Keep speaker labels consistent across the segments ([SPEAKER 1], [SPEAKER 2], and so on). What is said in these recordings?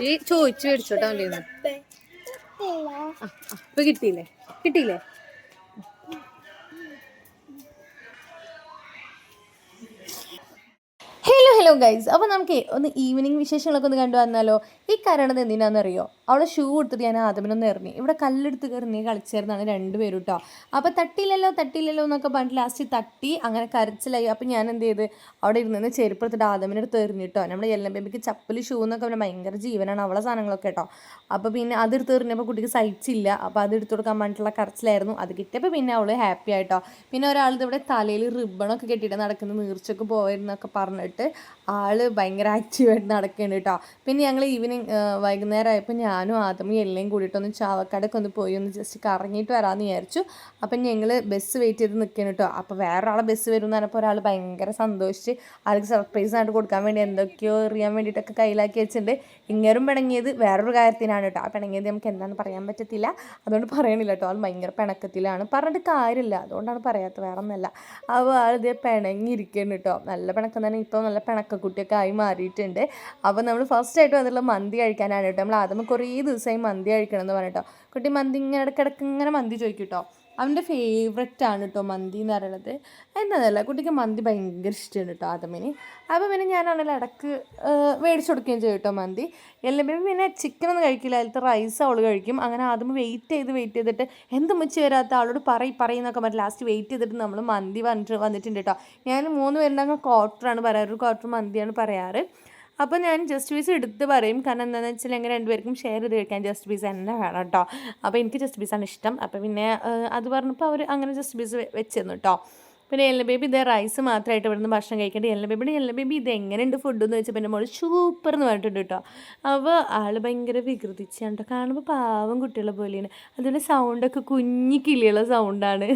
[SPEAKER 1] ഈ ചോദിച്ചു മേടിച്ചോട്ടാ അവന്റെ ഇപ്പൊ കിട്ടിയില്ലേ? കിട്ടിയില്ലേ? ഹലോ ഗൈസ് അപ്പോൾ നമുക്ക് ഒന്ന് ഈവനിങ് വിശേഷങ്ങളൊക്കെ ഒന്ന് കണ്ടു വന്നാലോ? ഈ കരണത് എന്തിനാണെന്നറിയോ അവളെ ഷൂ എടുത്തിട്ട് ഞാൻ ആദമിനൊന്ന് ഇറങ്ങി ഇവിടെ കല്ലെടുത്ത് കയറി കളിച്ചേർന്നാണ് രണ്ടുപേരും കേട്ടോ അപ്പോൾ തട്ടിയില്ലല്ലോ തട്ടിയില്ലല്ലോ എന്നൊക്കെ പറഞ്ഞിട്ട് ലാസ്റ്റ് തട്ടി അങ്ങനെ കരച്ചിലായി. അപ്പോൾ ഞാൻ എന്ത് ചെയ്ത്? അവിടെ ഇരുന്ന് ചെരുപ്പ് എടുത്തിട്ട് ആദമിന്റെ എറിഞ്ഞു എറിഞ്ഞിട്ടോ നമ്മുടെ എല്ലാം ബേബിക്ക് ചപ്പൽ ഷൂ എന്നൊക്കെ പറഞ്ഞാൽ ഭയങ്കര ജീവനാണ് അവളെ സാധനങ്ങളൊക്കെ കേട്ടോ അപ്പോൾ പിന്നെ അതെടുത്ത് എറിഞ്ഞപ്പോൾ കുട്ടിക്ക് സഹിച്ചില്ല അപ്പോൾ അത് എടുത്ത് കൊടുക്കാൻ വേണ്ടിയിട്ടുള്ള കരച്ചിലായിരുന്നു. അത് കിട്ടിയപ്പോൾ പിന്നെ അവൾ ഹാപ്പി ആയിട്ടോ പിന്നെ ഒരാൾ ഇവിടെ തലയിൽ റിബണൊക്കെ കെട്ടിയിട്ട് നടക്കുന്ന നീർച്ചൊക്കെ പോയിരുന്നൊക്കെ പറഞ്ഞിട്ട് ആൾ ഭയങ്കര ആക്റ്റീവായിട്ട് നടക്കുന്നുണ്ട് കേട്ടോ പിന്നെ ഞങ്ങൾ ഈവനിങ് വൈകുന്നേരം ആയപ്പോൾ ഞാനും ആദ്യമേ എല്ലാം കൂടിയിട്ടൊന്ന് ചാവക്കാടൊക്കെ ഒന്ന് പോയി ഒന്ന് ജസ്റ്റ് കറങ്ങിയിട്ട് വരാമെന്ന് വിചാരിച്ചു. അപ്പം ഞങ്ങൾ ബസ് വെയിറ്റ് ചെയ്ത് നിൽക്കുന്നു കേട്ടോ അപ്പോൾ വേറൊരാളെ ബസ് വരും പറഞ്ഞപ്പോൾ ഒരാൾ ഭയങ്കര സന്തോഷിച്ച് ആൾക്ക് സർപ്രൈസ് ആയിട്ട് കൊടുക്കാൻ വേണ്ടി എന്തൊക്കെയോ എറിയാൻ വേണ്ടിയിട്ടൊക്കെ കയ്യിലാക്കി വെച്ചിട്ടുണ്ട് ഇങ്ങരും പിണങ്ങിയത് വേറൊരു കാര്യത്തിനാണ് കേട്ടോ ആ പിണങ്ങിയത് നമുക്ക് എന്താണെന്ന് പറയാൻ പറ്റത്തില്ല. അതുകൊണ്ട് പറയണില്ല കേട്ടോ ആൾ ഭയങ്കര പിണക്കത്തിലാണ്. പറഞ്ഞിട്ട് കാര്യമില്ല. അതുകൊണ്ടാണ് പറയാത്തത്. വേറെ ഒന്നല്ല അപ്പോൾ ആൾ ഇതേ പിണങ്ങിയിരിക്കുന്നു കേട്ടോ നല്ല പിണക്കം തന്നെ. ഇപ്പോൾ നല്ല പിണക്കക്കുട്ടിയൊക്കെ ആയി മാറിയിട്ടുണ്ട്. അപ്പോൾ നമ്മൾ ഫസ്റ്റ് ആയിട്ട് വന്നിട്ടുള്ള മന്തി കഴിക്കാനാണ് കേട്ടോ. നമ്മൾ ആദ്യം കുറേ ദിവസമായി മന്തി കഴിക്കണം എന്ന് പറഞ്ഞിട്ടോ. കുട്ടി മന്തി ഇങ്ങനെ ഇടയ്ക്കിടയ്ക്ക് ഇങ്ങനെ മന്തി ചോദിക്കും കേട്ടോ അവന്റെ ഫേവററ്റ് ആണ് കേട്ടോ മന്തി എന്ന് പറയുന്നത് എന്നതല്ല കുട്ടിക്ക് മന്തി ഭയങ്കര ഇഷ്ടമാണ് കേട്ടോ ആദമിന്. അപ്പോൾ പിന്നെ ഞാനാണെങ്കിൽ ഇടയ്ക്ക് മേടിച്ചു കൊടുക്കുകയും ചെയ്യും കേട്ടോ മന്തി. എല്ലാം പിന്നെ ചിക്കൻ ഒന്നും കഴിക്കില്ല. അതിലത്തെ റൈസ് അവൾ കഴിക്കും. അങ്ങനെ ആദ്യം വെയിറ്റ് ചെയ്ത് വെയിറ്റ് ചെയ്തിട്ട് എന്ത് മുച്ച് വരാത്ത ആളോട് പറയും പറയുന്നൊക്കെ പറഞ്ഞ് ലാസ്റ്റ് വെയിറ്റ് ചെയ്തിട്ട് നമ്മൾ മന്തി വന്നിട്ട് വന്നിട്ടുണ്ട് കേട്ടോ ഞാൻ മൂന്ന് അങ്ങ് ക്വാർട്ടറാണ് പറയാറ്. ഒരു ക്വാർട്ടർ മന്തിയാണ് പറയാറ്. അപ്പോൾ ഞാൻ ജസ്റ്റ് പീസ് എടുത്ത് പറയും. കാരണം എന്താണെന്ന് വെച്ചാൽ ഞങ്ങൾ രണ്ടുപേർക്കും ഷെയർ ചെയ്ത് കഴിക്കാൻ ജസ്റ്റ് പീസ് തന്നെ വേണം കേട്ടോ അപ്പോൾ എനിക്ക് ജസ്റ്റ് പീസാണ് ഇഷ്ടം. അപ്പോൾ പിന്നെ അത് പറഞ്ഞപ്പോൾ അവർ അങ്ങനെ ജസ്റ്റ് പീസ് വെച്ചിരുന്നു കേട്ടോ പിന്നെ എല്ല ബേബി ഇതേ റൈസ് മാത്രമായിട്ട് ഇവിടുന്ന് ഭക്ഷണം കഴിക്കേണ്ട. എല്ല ബേബിയുടെ എല്ല ബേബി ഇത് എങ്ങനെയുണ്ട് ഫുഡ് എന്ന് വെച്ചപ്പോൾ പിന്നെ മോൾ സൂപ്പർ എന്ന് പറഞ്ഞിട്ടുണ്ട് കേട്ടോ. അപ്പോൾ ആൾ ഭയങ്കര വികൃതിച്ചാണ് കേട്ടോ കാണുമ്പോൾ പാവം കുട്ടികളെ പോലെയാണ്. അതുപോലെ സൗണ്ടൊക്കെ കുഞ്ഞി കിളിയുള്ള സൗണ്ടാണ്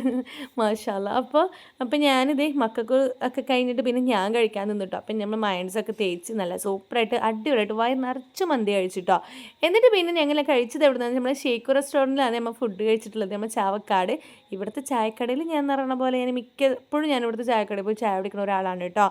[SPEAKER 1] മാഷാല്ല അപ്പോൾ അപ്പോൾ ഞാനിതേ മക്കൾക്ക് ഒക്കെ കഴിഞ്ഞിട്ട് പിന്നെ ഞാൻ കഴിക്കാൻ നിന്നിട്ടോ അപ്പം നമ്മൾ മൈൻഡ്സൊക്കെ തേച്ച് നല്ല സൂപ്പറായിട്ട് അടിപൊളിയായിട്ട് വയർ നിറച്ച് മന്തി കഴിച്ചിട്ടോ എന്നിട്ട് പിന്നെ ഞങ്ങൾ കഴിച്ചത് എവിടെ നിന്ന് നമ്മൾ ഷേക്ക് റെസ്റ്റോറന്റിലാണ് നമ്മൾ ഫുഡ് കഴിച്ചിട്ടുള്ളത്. നമ്മൾ ചാവക്കാട്. ഇവിടുത്തെ ചായക്കടയിൽ ഞാൻ എന്ന് പോലെ ഞാൻ മിക്കപ്പോഴും ഞാൻ ഇവിടുത്തെ ചായക്കടയിൽ പോയി ചായ കുടിക്കുന്ന ഒരാളാണ് കേട്ടോ.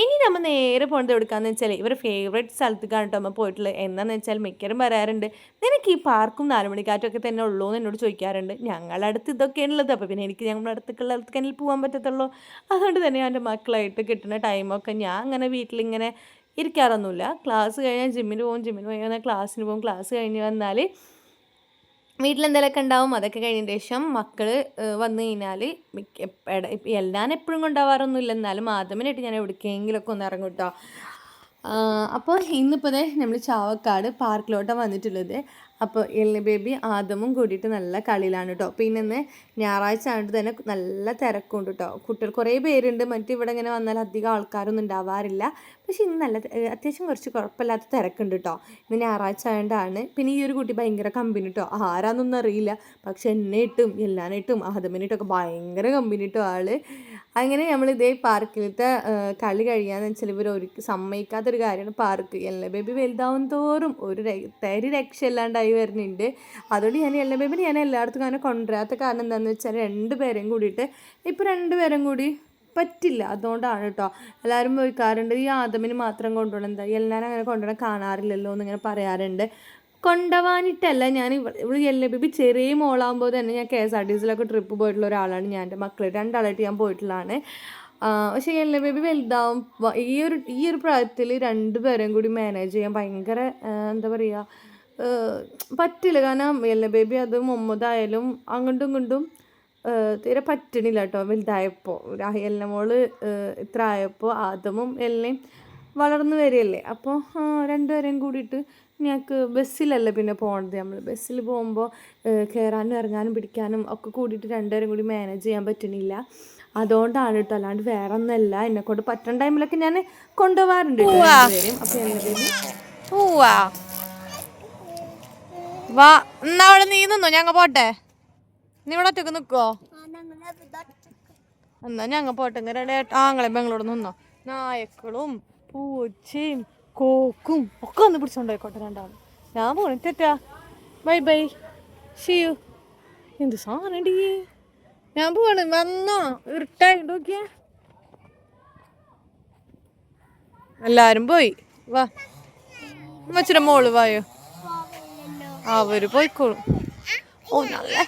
[SPEAKER 1] ഇനി നമ്മൾ നേരെ പോകുന്നത് എവിടെക്കാന്ന് വെച്ചാൽ ഇവർ ഫേവറേറ്റ് സ്ഥലത്തേക്കാണ് കേട്ടോ നമ്മൾ പോയിട്ടുള്ളത്. എന്താണെന്ന് വെച്ചാൽ മിക്കരും പറയാറുണ്ട് നിനക്ക് ഈ പാർക്കും നാലുമണിക്കാറ്റൊക്കെ തന്നെ ഉള്ളൂ എന്ന് എന്നോട് ചോദിക്കാറുണ്ട്. ഞങ്ങളുടെ അടുത്ത് ഇതൊക്കെയാണുള്ളത്. അപ്പോൾ പിന്നെ എനിക്ക് ഞങ്ങളുടെ അടുത്തേക്കുള്ള അടുത്തേക്ക് തന്നെ പോകാൻ പറ്റത്തുള്ളൂ. അതുകൊണ്ട് തന്നെ എന്റെ മക്കളായിട്ട് കിട്ടുന്ന ടൈമൊക്കെ ഞാൻ അങ്ങനെ വീട്ടിലിങ്ങനെ ഇരിക്കാറൊന്നുമില്ല. ക്ലാസ് കഴിഞ്ഞാൽ ജിമ്മിന് പോകും ജിമ്മിന് പോയി വന്നാൽ ക്ലാസ്സിന് പോകും. ക്ലാസ് കഴിഞ്ഞ് വന്നാൽ വീട്ടിലെന്തെങ്കിലുമൊക്കെ ഉണ്ടാവും അതൊക്കെ കഴിഞ്ഞ ശേഷം മക്കൾ വന്നു കഴിഞ്ഞാൽ എല്ലാം എപ്പോഴും കൊണ്ടുപോകാറൊന്നുമില്ല എന്നാലും ആദ്യമായിട്ട് ഞാൻ എവിടേക്കെങ്കിലുമൊക്കെ ഒന്ന് ഇറങ്ങും കേട്ടോ അപ്പോൾ ഇന്നിപ്പോൾ നമ്മൾ ചാവക്കാട് പാർക്കിലോട്ടാണ് വന്നിട്ടുള്ളത്. അപ്പോൾ എല്ലി ബേബി ആദമും കൂടിയിട്ട് നല്ല കളിയിലാണ് കേട്ടോ പിന്നെ ഇന്ന് ഞായറാഴ്ച ആയിട്ട് തന്നെ നല്ല തിരക്കുണ്ട് കേട്ടോ കുട്ടികൾ കുറേ പേരുണ്ട്. മറ്റു ഇവിടെ ഇങ്ങനെ വന്നാൽ അധികം ആൾക്കാരൊന്നും ഉണ്ടാവാറില്ല. പക്ഷേ ഇന്ന് നല്ല അത്യാവശ്യം കുറച്ച് കുഴപ്പമില്ലാത്ത തിരക്കുണ്ട് കേട്ടോ ഇന്ന് ഞായറാഴ്ച ആയതുകൊണ്ടാണ് പിന്നെ ഈ ഒരു കുട്ടി ഭയങ്കര കമ്പനി കേട്ടോ ആരാന്നൊന്നും അറിയില്ല. പക്ഷെ എന്നെ ഇട്ടും എല്ലാനായിട്ടും ആദമിനിട്ടൊക്കെ ഭയങ്കര കമ്പനി കേട്ടോ ആൾ. അങ്ങനെ നമ്മൾ ഇതേ പാർക്കിലത്തെ കളി കഴിയാന്ന് വെച്ചാൽ ഇവർ ഒരു സമ്മതിക്കാത്തൊരു കാര്യമാണ് പാർക്ക്. എല്ലാ ബേബി വലുതാവും തോറും ഒരു തരി രക്ഷയില്ലാണ്ടായി വരുന്നുണ്ട്. അതുകൊണ്ട് ഞാൻ എല്ലാ ബേബിനെ ഞാൻ എല്ലായിടത്തും അങ്ങനെ കൊണ്ടുവരാത്ത കാരണം എന്താണെന്ന് വെച്ചാൽ രണ്ടുപേരെയും കൂടിയിട്ട് ഇപ്പോൾ രണ്ടുപേരും കൂടി പറ്റില്ല. അതുകൊണ്ടാണ് കേട്ടോ എല്ലാവരും ചോദിക്കാറുണ്ട് ഈ ആദമിന് മാത്രം കൊണ്ടുപോകണം എന്താ എല്ലാവരും അങ്ങനെ കൊണ്ടുപോകണം കാണാറില്ലല്ലോ എന്നിങ്ങനെ പറയാറുണ്ട്. കൊണ്ടുപോകാനിട്ടല്ല. ഞാൻ ഇവിടെ എല്ല ബേബി ചെറിയ മോളാകുമ്പോൾ തന്നെ ഞാൻ കെ എസ് ആർ ടി സിയിലൊക്കെ ട്രിപ്പ് പോയിട്ടുള്ള ഒരാളാണ്. ഞാൻ എന്റെ മക്കൾ രണ്ടാളായിട്ട് ഞാൻ പോയിട്ടുള്ളതാണ്. പക്ഷേ എല്ല ബേബി വലുതാവും. ഈ ഒരു ഈ ഒരു പ്രായത്തിൽ രണ്ട് രണ്ടുപേരെയും കൂടി മാനേജ് ചെയ്യാൻ ഭയങ്കര എന്താ പറയുക പറ്റില്ല. കാരണം എല്ല ബേബി അത് മുമ്മതായാലും അങ്ങോട്ടും ഇങ്ങോട്ടും തീരെ പറ്റണില്ല കേട്ടോ വലുതായപ്പോൾ. എല്ലാം മോൾ ഏഹ്, ഇത്ര ആയപ്പോൾ ആദമും എല്ലാം വളർന്നു വരികയല്ലേ? അപ്പോൾ രണ്ടുപേരെയും കൂടിയിട്ട് ഞങ്ങൾക്ക് ബസ്സിലല്ല പിന്നെ പോകണത് നമ്മൾ ബസ്സിൽ പോകുമ്പോൾ കയറാനും ഇറങ്ങാനും പിടിക്കാനും ഒക്കെ കൂടിയിട്ട് രണ്ടുപേരും കൂടി മാനേജ് ചെയ്യാൻ പറ്റണില്ല അതുകൊണ്ടാണ് കേട്ടോ അല്ലാണ്ട് വേറെ ഒന്നല്ല എന്നെ കൊണ്ട് പറ്റുന്ന ടൈമിലൊക്കെ ഞാൻ കൊണ്ടുപോകാറുണ്ട്
[SPEAKER 2] വാ എന്നാ അവിടെ നീ നിന്നോ? ഞങ്ങ പോട്ടെ. നീ ഇവിടെ ഒറ്റയ്ക്ക് നിക്കോ? എന്നാ ഞങ്ങ പോട്ടെ. ആങ്ങളെ ബാംഗ്ലൂർ നിന്നോ? നായക്കളും പൂച്ചയും കോക്കും ഒക്കെ ഒന്ന് പിടിച്ചോണ്ടായിക്കോട്ടെ രണ്ടാളും. ഞാൻ പോണേ തെറ്റാ. ബൈ ബൈ ഷിയു എന്ത് സാധനം ഞാൻ പോവാണ് വന്നോ. ഇരുട്ടായി നോക്കിയ. എല്ലാരും പോയി. വാ. ഉമ്മച്ചിയുടെ മോൾ വായോ? അവർ പോയിക്കോളും. ഓ നല്ല.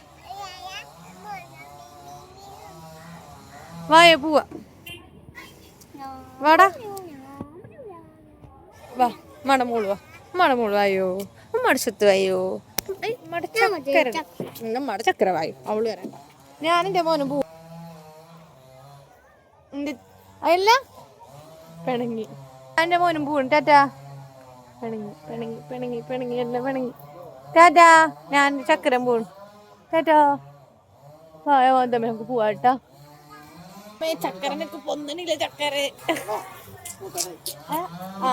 [SPEAKER 2] വായോ പോവാ. വാടാ. വാ മട മോൾ വാ. മട മോൾ വായോ മടച്ചത്ത് വായോ. മടച്ചക്കര. മടച്ചക്കര വായോ അവൾ വരണ്ട ഞാൻ എന്റെ മോനും പോ അല്ല പിണങ്ങി. എന്റെ മോനും പോവും. ടാറ്റാ. പിണങ്ങി പിണങ്ങി പിണങ്ങി പിണങ്ങി എല്ലാം പിണങ്ങി. ടാറ്റാ ഞാൻ ചക്കരം പോണു ടാറ്റാ. വായോ തമ്മിൽ നമുക്ക് പോവാട്ടാ ചക്കരനൊക്കെ പൊന്നണില്ല ചക്കര? ആ.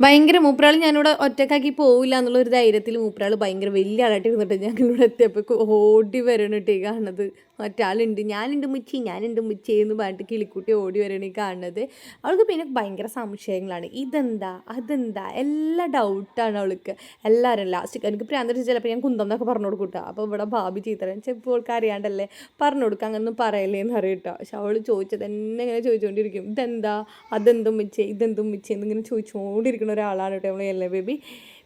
[SPEAKER 1] ഭയങ്കര മൂപ്പരാൾ ഞാനിവിടെ ഒറ്റക്കാക്കി പോവില്ല എന്നുള്ള ഒരു ധൈര്യത്തിൽ മൂപ്പരാൾ ഭയങ്കര വലിയ ആളായിട്ട് ഇരുന്നിട്ട് ഞങ്ങളിവിടെ എത്തിയപ്പോൾ ഓടി വരണിട്ട് ഈ കാണുന്നത്. മറ്റാളുണ്ട്. ഞാനുണ്ട് മുച്ചി ഞാനുണ്ട് മുച്ചി എന്ന് പറഞ്ഞിട്ട് കിളിക്കുട്ടി ഓടി വരണേ കാണുന്നത്. അവൾക്ക് പിന്നെ ഭയങ്കര സംശയങ്ങളാണ്. ഇതെന്താ? അതെന്താ? എല്ലാ ഡൗട്ടാണ് അവൾക്ക്. എല്ലാവരും ലാസ്റ്റ് എനിക്ക് പ്രാന്തടിച്ച് ചിലപ്പോൾ ഞാൻ കുന്തം എന്നൊക്കെ പറഞ്ഞു കൊടുക്കൂട്ടോ അപ്പോൾ ഇവിടെ ഭാബി ചീത്തരൻ ചെപ്പോൾ അവൾക്ക് അറിയാണ്ടല്ലേ പറഞ്ഞു കൊടുക്കുക അങ്ങനൊന്നും പറയല്ലേ എന്ന് അറിയട്ടോ പക്ഷെ അവൾ ചോദിച്ചത് തന്നെ ഇങ്ങനെ ചോദിച്ചുകൊണ്ടിരിക്കും ഇതെന്താ? അതെന്തും മിച്ചേ ഇതെന്തും മിച്ചേ എന്നിങ്ങനെ ചോദിച്ചുകൊണ്ടിരിക്കുന്ന ഒരാളാണ് കേട്ടോ നമ്മൾ എല്ലാ ബേബി.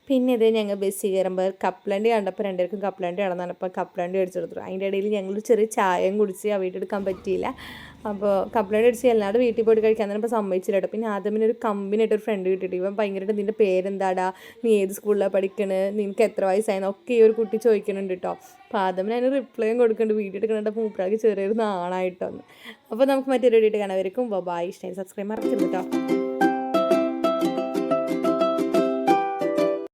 [SPEAKER 1] പിന്നെ ഇത് ഞങ്ങൾ ബസ്സിൽ കയറുമ്പോൾ കപ്ലണ്ടി കണ്ടപ്പോൾ രണ്ടുപേർക്കും കപ്ലണ്ടി നടന്നപ്പോൾ കപ്ലണ്ടി അടിച്ചെടുത്തു അതിന്റെ ഇടയിൽ ഞങ്ങൾ ചെറിയ ചായയും കുടിച്ച് ആ വീട്ടെടുക്കാൻ പറ്റിയില്ല. അപ്പോൾ കപ്ലണ്ടി അടിച്ച് എല്ലാവരും വീട്ടിൽ പോയിട്ട് കഴിക്കാൻ തന്നെ ഇപ്പോൾ സമ്മതിച്ചില്ല കേട്ടോ. പിന്നെ ആദ്യം ഒരു കമ്പനിയായിട്ട് ഒരു ഫ്രണ്ട് കിട്ടിയിട്ട് ഇവൻ ഭയങ്കരമായിട്ട് നിന്റെ പേരെന്താടാ? നീ ഏത് സ്കൂളിലാണ് പഠിക്കണത് നിനക്ക് എത്ര വയസ്സായെന്നൊക്കെ ഈ ഒരു കുട്ടി ചോദിക്കുന്നുണ്ട് കേട്ടോ. അപ്പോൾ ആദ്യം അതിന് റിപ്ലൈയും കൊടുക്കുന്നുണ്ട്. വീഡിയോ എടുക്കുന്നുണ്ട് മൂപ്പറാക്ക് ചെറിയൊരു നാണായിട്ടൊന്ന്. അപ്പോൾ നമുക്ക് മറ്റൊരു വീഡിയോ കാണാൻ വരയ്ക്കും ബൈ ഇഷ്ടമായി സബ്സ്ക്രൈബ് മറക്കരുത് കേട്ടോ.